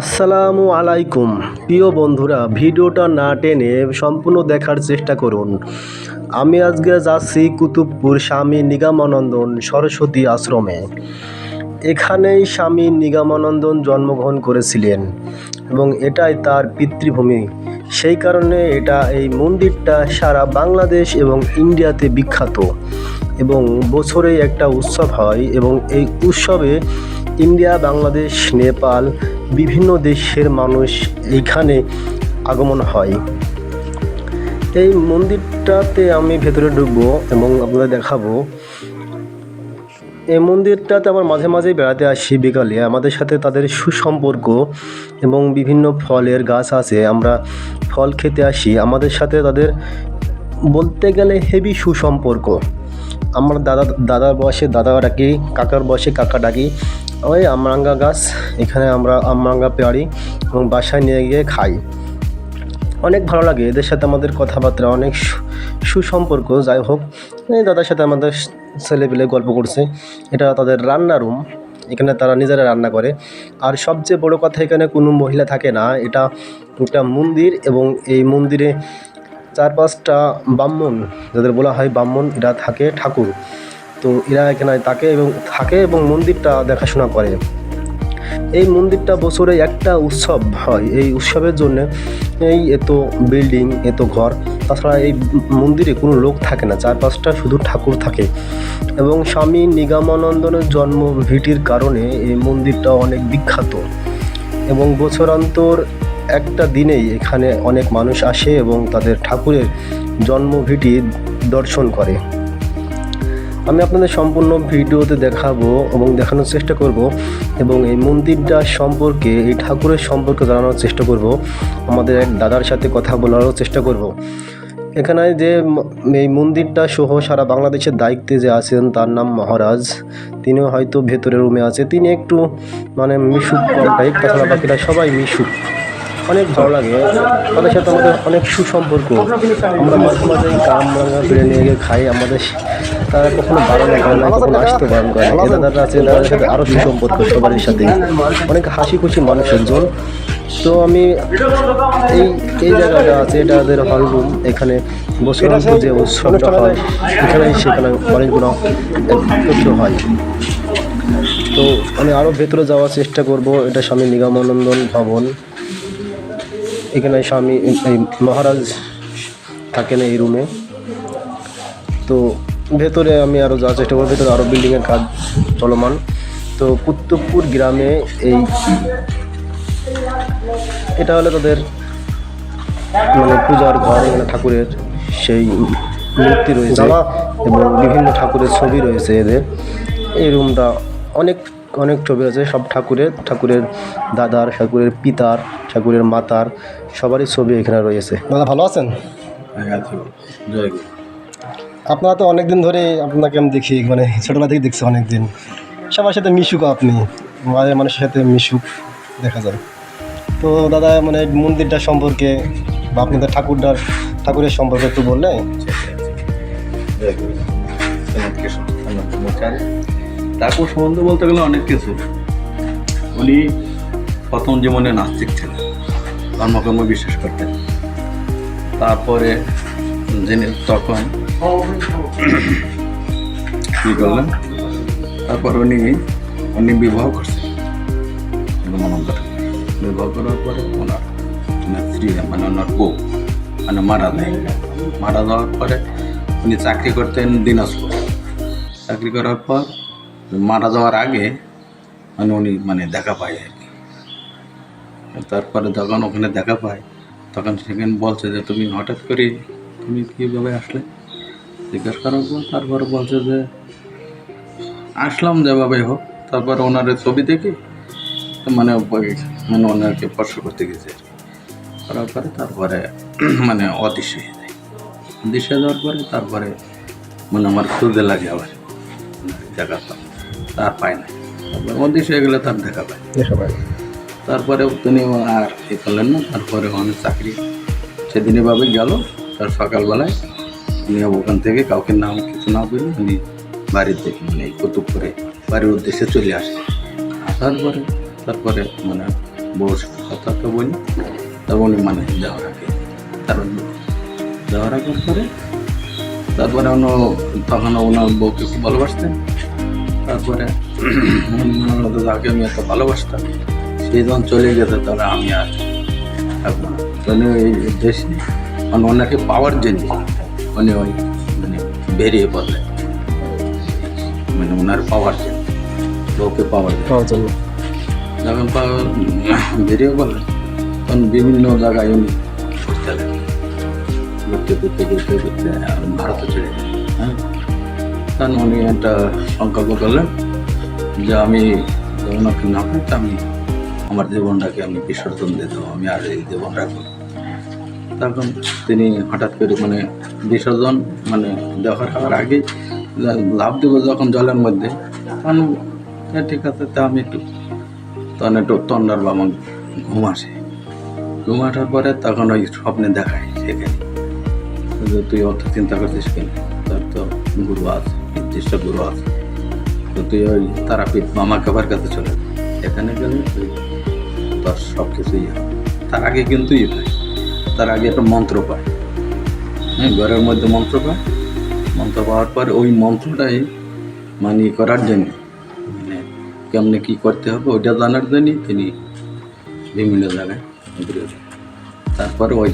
আসসালামু আলাইকুম। প্রিয় বন্ধুরা, ভিডিওটা না টেনে সম্পূর্ণ দেখার চেষ্টা করুন। আমি আজকে যাচ্ছি কুতুবপুর স্বামী নিগমানন্দন সরস্বতী আশ্রমে। এখানেই স্বামী নিগমানন্দন জন্মগ্রহণ করেছিলেন এবং এটাই তার পিতৃভূমি। সেই কারণে এটা এই মন্দিরটা সারা বাংলাদেশ এবং ইন্ডিয়াতে বিখ্যাত এবং বছরে একটা উৎসব হয় এবং এই উৎসবে ইন্ডিয়া, বাংলাদেশ, নেপাল বিভিন্ন দেশের মানুষ এইখানে আগমন হয়। এই মন্দিরটাতে আমি ভেতরে ঢুকবো এবং আপনাদের দেখাবো। এই মন্দিরটাতে আমার মাঝে মাঝেই বেড়াতে আসি বিকালে। আমাদের সাথে তাদের সুসম্পর্ক এবং বিভিন্ন ফলের গাছ আছে। আমরা ফল খেতে আসি। আমাদের সাথে তাদের বলতে গেলে হেভি সুসম্পর্ক। আমার দাদা, দাদার বয়সে দাদা ডাকি কাকার বয়সে কাকা ডাকি ওই আমরাঙ্গা গাছ, এখানে আমরা আমরাঙ্গা পেয়ারি এবং বাসায় নিয়ে গিয়ে খাই। অনেক ভালো লাগে, এদের সাথে আমাদের কথাবার্তা অনেক সুসম্পর্ক। যাই হোক, এই দাদার সাথে আমাদের ছেলেপিলে গল্প করছে। এটা তাদের রান্না রুম, এখানে তারা নিজেরা রান্না করে। আর সবচেয়ে বড় কথা, এখানে কোনো মহিলা থাকে না। এটা একটা মন্দির এবং এই মন্দিরে চার পাঁচটা ব্রাহ্মণ, যাদের বলা হয় ব্রাহ্মণ, এরা থাকে ঠাকুর। তো এরা এখানে থাকে এবং থাকে এবং মন্দিরটা দেখাশোনা করে। এই মন্দিরটা বছরে একটা উৎসব হয়। এই উৎসবের জন্য এই এত বিল্ডিং, এত ঘর, তাছাড়া এই মন্দিরে কোনো লোক থাকে না। চার পাঁচটা শুধু ঠাকুর থাকে। এবং স্বামী নিগমানন্দনের জন্ম ভিটির কারণে এই মন্দিরটা অনেক বিখ্যাত। এবং বছরান্তর একটা দিনেই এখানে অনেক মানুষ আসে এবং তাদের ঠাকুরের জন্মভিটি দর্শন করে। আমি আপনাদের সম্পূর্ণ ভিডিওতে দেখাবো এবং দেখানোর চেষ্টা করব এবং এই মন্দিরটা সম্পর্কে, এই ঠাকুরের সম্পর্কে জানানোর চেষ্টা করব। আমাদের এক দাদার সাথে কথা বলারও চেষ্টা করব। এখানে যে এই মন্দিরটা সহ সারা বাংলাদেশের দায়িত্বে যে আছেন তার নাম মহারাজ। তিনিও হয়তো ভেতরে রুমে আছে। তিনি একটু মানে মিশুক, তাছাড়া বাকিরা সবাই মিশুক। অনেক ভালো লাগে। তাদের সাথে আমাদের অনেক সুসম্পর্ক। আমরা মাঝে মাঝে কাম রাঙা ফিরে নিয়ে গিয়ে খাই। আমাদের তারা কখনো বারণ করে না কখনো আসতে বারণ করে না। দাদারা আছে তাদের সাথে আরও সুসম্পর্ক সবার সাথে। অনেক হাসি খুশি মানুষ একজন তো আমি এই এই জায়গাটা আছে এটা ওদের হল রুম এখানে বছরান্ত যে উৎসবটা হয় এখানে সেখানে অনেকগুলো হয়। তো আমি আরও ভেতরে যাওয়ার চেষ্টা করব। এটা স্বামী নিগমানন্দন ভবন। এখানে স্বামী এই মহারাজ থাকেন এই রুমে তো ভেতরে আমি আরও যাওয়ার চেষ্টা করব ভেতরে আরও বিল্ডিংয়ের কাজ চলমান। তো কুতুবপুর গ্রামে এই এটা হলো তাদের মানে পূজার ঘর এখানে ঠাকুরের সেই মূর্তি রয়েছে এবং বিভিন্ন ঠাকুরের ছবি রয়েছে এদের। এই রুমটা অনেক অনেক ছবি আছে সব ঠাকুরের ঠাকুরের দাদার ঠাকুরের পিতার ঠাকুরের মাতার সবারই ছবি এখানে রয়েছে। দাদা ভালো আছেন? জয় আপনারা তো অনেক দিন ধরে আপনাকে আমি দেখি মানে ছোটোবেলা থেকে দেখছি অনেক দিন সবার সাথে মিশুক আপনি মাঝে মানুষের সাথে মিশুক দেখা যায়। তো দাদা মানে মন্দিরটা সম্পর্কে বা আপনাদের ঠাকুরটার ঠাকুরের সম্পর্কে একটু বললে ঠাকুর সম্বন্ধে বলতে গেলে অনেক কিছু। উনি প্রথম জীবনে নাস্তিক ছিলেন, ধর্মকর্ম বিশ্বাস করতেন। তারপরে যিনি তখন কী করলেন? তারপর উনি উনি বিবাহ করছেন। বিবাহ করার পরে ওনার স্ত্রী মানে ওনার বউ মানে মারা যায়। মারা যাওয়ার পরে উনি চাকরি করতেন দিনাজপুর। চাকরি করার পর মারা যাওয়ার আগে মানে উনি মানে দেখা পায় আর কি। তারপরে যখন ওখানে দেখা পায়, তখন সেখানে বলছে যে, তুমি হঠাৎ করে তুমি কীভাবে আসলে? জিজ্ঞেস করার পর তারপরে বলছে যে, আসলাম যেভাবে হোক। তারপর ওনার ছবি দেখে মানে মানে ওনাকে স্পর্শ করতে গেছে। করার পরে তারপরে মানে অদৃশ্য হয়ে যায়। অদৃশ্য যাওয়ার পরে তারপরে মানে আমার খুঁজতে লাগে আবার পায় তার পায় না। অদৃশ্য হয়ে গেলে তার দেখা পায় সবাই তারপরে তিনি আর এ করলেন না। তারপরে অনেক চাকরি। সেদিন এভাবে গেল তার সকালবেলায় উনি ওখান থেকে কাউকে নাম কিছু না বলে উনি বাড়িতে মানে কুতুব করে বাড়ির উদ্দেশ্যে চলে আসে। আসার পরে তারপরে মানে বউর সাথে কথা তো বলি। তারপর উনি মানে দেওয়া রাখে তারপর দেওয়া রাখার পরে তারপরে অন্য তখন ওনার বউকে খুব ভালোবাসতেন। তারপরে উনি মনে যাকে আমি এত ভালোবাসতাম সেই যখন চলে গেছে তাহলে আমি আর থাকব না। মানে ওই দেশ নেই। মানে ওনাকে পাওয়ার জন্য উনি ওই মানে বেরিয়ে পড়লেন মানে ওনার পাওয়ার জন্য বউকে পাওয়ার জন্য। পাওয়ার জন্য। যখন বেরিয়ে পড়লেন তখন বিভিন্ন জায়গায় উনি ঘুরতে ঘুরতে ঘুরতে ঘুরতে ঘুরতে ভারতে চলে গেলেন। হ্যাঁ? তখন উনি একটা সংকল্প করলেন যে আমি ওনাকে না পাই আমি আমার জীবনটাকে আমি বিসর্জন দিয়ে দেবো আমি আর এই জীবন রাখব তখন তিনি হঠাৎ করে মানে বিসর্জন মানে দেওয়ার হওয়ার আগে লাভ দেবো যখন জলের মধ্যে। তখন "হ্যাঁ, ঠিক আছে তা আমি একটু তখন একটু তন্ডার বা আমার ঘুম আসে। ঘুম আসার পরে তখন ওই স্বপ্নে দেখায় সেখানে। তুই অত চিন্তা করছিস কেন? তোর তো গুরু আছে। নির্দিষ্ট গুরু আছে তো ওই তারাপীঠ মামা কাবার কাছে চলে এখানে গেলে তোর সব কিছুই হবে। তার আগে কিন্তু ই পায় তার আগে একটা মন্ত্র পায়। হ্যাঁ ঘরের মধ্যে মন্ত্র পায়। মন্ত্র পাওয়ার পরে ওই মন্ত্রটাই মানে করার জন্য। মানে কেমনে কী করতে হবে ওইটা জানার জন্যই তিনি বিভিন্ন জায়গায়। তারপরে ওই